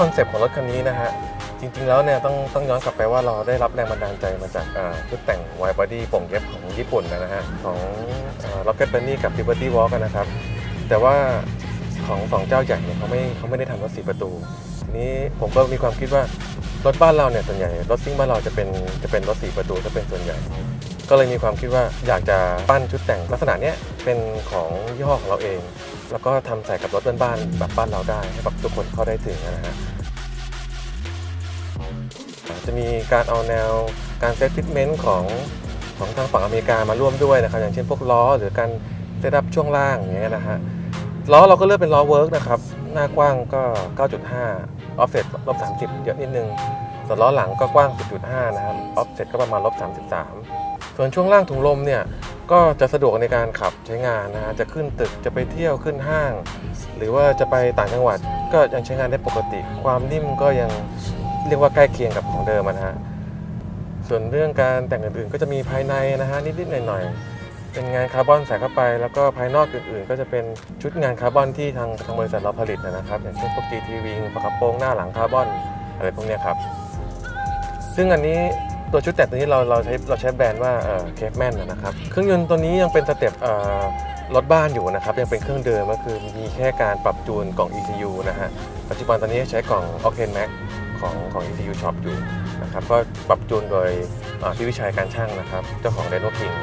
คอนเซปต์ของรถคันนี้นะฮะ จริงๆแล้วเนี่ยต้องต้องย้อนกลับไปว่าเราได้รับแรงบันดาลใจมาจากชุดแต่ง wide body โป่งเย็บของญี่ปุ่นนะฮะ ของอ่า Rocket Bunny กับ Liberty Walk กันนะครับ แต่ว่าของสองเจ้าใหญ่เนี่ยเขาไม่เขาไม่ได้ทำรถสีประตูทีนี้ผมก็มีความคิดว่ารถบ้านเราเนี่ยส่วนใหญ่รถซิ่งบ้านเราจะเป็นจะเป็นรถสีประตูจะเป็นส่วนใหญ่ ก็เลยมีความคิดว่าอยากจะปั้นชุดแต่งลักษณะเนี้ยเป็นของยี่ห้อของเราเอง แล้วก็ทำใส่กับรถบ้านๆแบบบ้านเราได้ให้แบบทุกคนเข้าได้ถึงนะฮะ จะมีการเอาแนวการเซตฟิตเมนต์ของของทางฝั่งอเมริกามาร่วมด้วยนะครับ อย่างเช่นพวกล้อหรือการเซตอัพช่วงล่างอย่างเงี้ยนะฮะล้อเราก็เลือกเป็นล้อเวิร์กนะครับ หน้ากว้างก็ 9.5 ออฟเซ็ตลบ30 เยอะนิดนึง ส่วนล้อหลังก็กว้าง 10.5 นะครับ ออฟเซ็ตก็ประมาณลบ33 ส่วนช่วงล่างถุงลมเนี่ยก็จะสะดวกในการขับใช้งานนะฮะ จะขึ้นตึก จะไปเที่ยวขึ้นห้าง หรือว่าจะไปต่างจังหวัดก็ยังใช้งานได้ปกติ ความนิ่มก็ยัง เรียกว่าใกล้เคียงกับของเดิมนะฮะ ส่วนเรื่องการแต่งอื่นๆ ก็จะมีภายในนะฮะนิดๆหน่อยๆ เป็นงานคาร์บอนใส่เข้าไป แล้วก็ภายนอกอื่นๆ ก็จะเป็นชุดงานคาร์บอนที่ทางทางบริษัทเราผลิตนะครับ อย่างเช่นพวก GT Wing ฝากระโปรงหน้าหลังคาร์บอนอะไรพวกนี้ครับ ซึ่งอันนี้ตัวชุดแต่งตัวนี้เราเราใช้เราใช้แบรนด์ว่าเคฟแมนนะครับ เครื่องยนต์ตัวนี้ยังเป็นสเต็ปรถบ้านอยู่นะครับ ยังเป็นเครื่องเดิมก็คือมีแค่การปรับจูนกล่อง ECU นะฮะ ปัจจุบันตอนนี้ใช้กล่อง Octane Max ของของ ECU Shop อยู่นะครับก็ปรับจูนโดยพี่วิชัยการช่างนะครับ เจ้าของ Reno King